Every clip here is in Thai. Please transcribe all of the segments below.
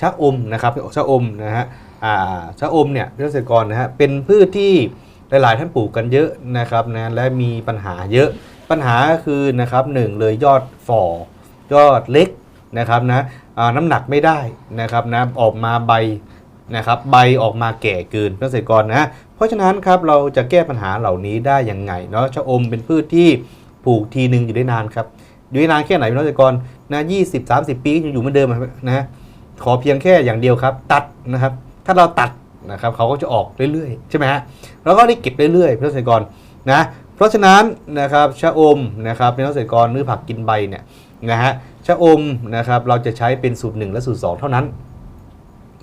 ชะอมนะครับชะอมนะฮะอ่าชะอมเนี่ยเกษตรกรนะฮะเป็นพืชที่หลาย ๆ ท่านปลูกกันเยอะนะครับนะและมีปัญหาเยอะปัญหาคือนะครับหนึ่งเลยยอดฝ่อยอดเล็กนะครับนะน้ำหนักไม่ได้นะครับนะออกมาใบนะครับใบออกมาแก่เกินเกษตรกรนะเพราะฉะนั้นครับเราจะแก้ปัญหาเหล่านี้ได้ยังไงเนาะชะอมเป็นพืชที่ปลูกทีหนึ่งอยู่ได้นานครับอยู่ได้นานแค่ไหนเกษตรกรนะยี่สิบสามสิบปียังอยู่เหมือนเดิมนะ ขอเพียงแค่อย่างเดียวครับ ตัดนะครับ ถ้าเราตัดนะครับเขาก็จะออกเรื่อยๆ ใช่ไหมฮะแล้วก็ได้เก็บเรื่อยๆพี่น้องเกษตรกรนะเพราะฉะนั้นนะครับชะอมนะครับพี่น้องเกษตรกรนื้อผักกินใบเนี่ยนะฮะชะอมนะครับเราจะใช้เป็นสูตร 1 และสูตร 2 เท่านั้น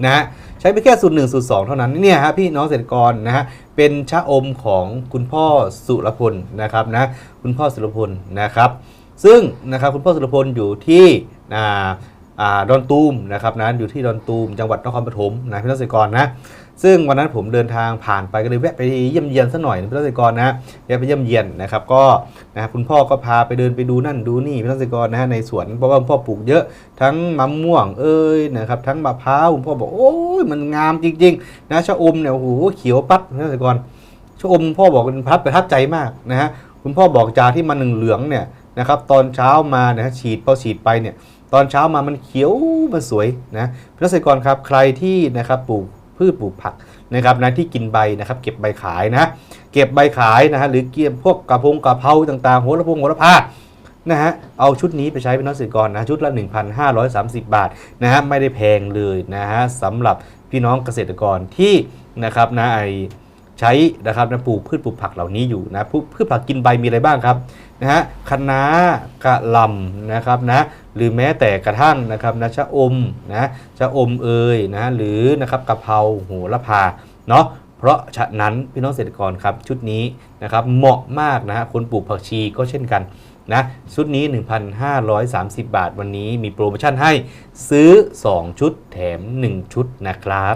นะฮะใช้ไปแค่สูตร1สูตร 2 เท่านั้นเนี่ยฮะพี่น้องเกษตรกรนะฮะเป็นชะอมของคุณพ่อสุรพลนะครับนะคุณพ่อสุรพลนะครับ ซึ่งนะครับคุณพ่อสุรพลอยู่ที่อ่า ดอนตูมนะครับนะอยู่ที่ดอนตูมจังหวัดนครปฐมนะพี่น้องเกษตรกรนะซึ่งวันนั้นผมเดินทางผ่านไปก็เลยแวะไปเยี่ยมเยียนสักหน่อยนะพี่น้องเกษตรกรนะแวะไปเยี่ยมเยียนนะครับก็นะค,คุณพ่อก็พาไปเดินไปดูนั่นดูนี่พี่น้องเกษตรกรนะฮะในสวนเพราะว่าพ่อปลูกเยอะทั้งมะม่วงเอ้ยนะครับทั้งมะพร้าวคุณพ่อบอกโอ้ยมันงามจริงๆนะชะอมเนี่ยโอ้โหเขียวปัดพี่น้องเกษตรกรชะอมพ่อบอกเป็นพัดประทับใจมากนะฮะคุณพ่อบอกจากที่มันเหลืองเนี่ยนะครับตอนเช้ามานะฮะฉีดพอฉีดไปเนี่ย ตอนเช้ามามันเขียวมันสวยนะพี่เกษตรกรครับใครที่นะครับปลูกพืชปลูกผักนะครับนะที่กินใบนะครับ เก็บใบขายนะเก็บใบขายนะฮะหรือเกี่ยมพวกกระพงกระเพราต่างๆโหระพงโหระพานะฮะเอาชุดนี้ไปใช้เป็นนักเกษตรกรนะชุดละ 1,530 บาทนะฮะไม่ได้แพงเลยนะฮะสำหรับพี่น้องเกษตรกรที่นะครับนะไอ ใช้นะครับนะปลูกพืชปลูกผักเหล่านี้อยู่นะพืชผักกินใบมีอะไรบ้างครับนะฮะคะน้ากระลำนะครับนะหรือแม้แต่กระทั่งนะครับนะชะอมนะชะอมเอยนะหรือนะครับกะเพราโหระพาเนาะเพราะฉะนั้นพี่น้องเกษตรกรครับชุดนี้นะครับเหมาะมากนะฮะคนปลูกผักชีก็เช่นกันนะชุดนี้ 1,530 บาทวันนี้มีโปรโมชั่นให้ซื้อ 2 ชุดแถม 1 ชุดนะครับ